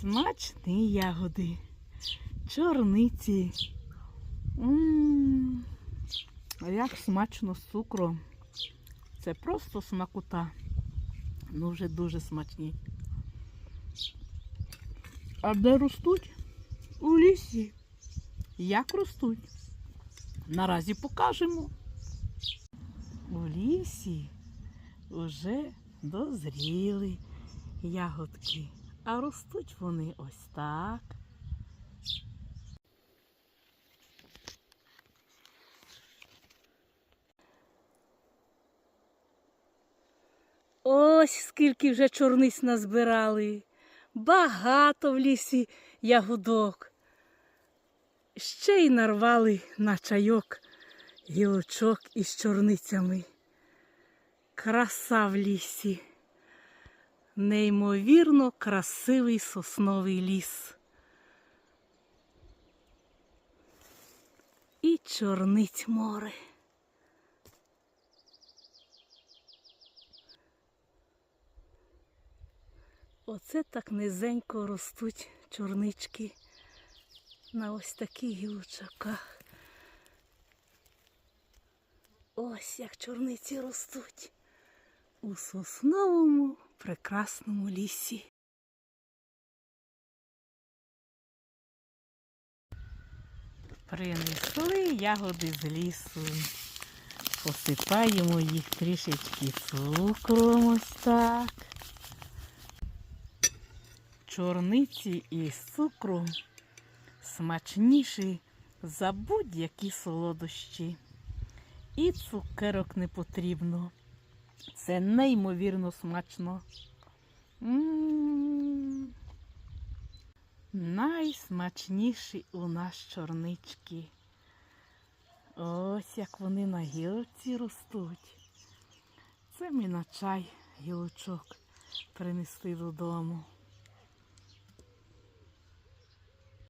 Смачні ягоди, чорниці. М, як смачно з цукром. Це просто смакота. Ну, вже дуже смачні. А де ростуть? У лісі. Як ростуть? Наразі покажемо. У лісі вже дозріли ягодки, а ростуть вони ось так. Ось скільки вже чорниць назбирали. Багато в лісі ягодок. Ще й нарвали на чайок гілочок із чорницями. Краса в лісі. Неймовірно красивий сосновий ліс. І чорниць море. Оце так низенько ростуть чорнички на ось таких гілочаках. Ось як чорниці ростуть у сосновому прекрасному лісі. Принесли ягоди з лісу. Посипаємо їх трішечки цукром ось так. Чорниці із цукру смачніші за будь-які солодощі. І цукерок не потрібно. Це неймовірно смачно. Найсмачніші у нас чорнички. Ось як вони на гілці ростуть. Це ми на чай гілочок принесли додому.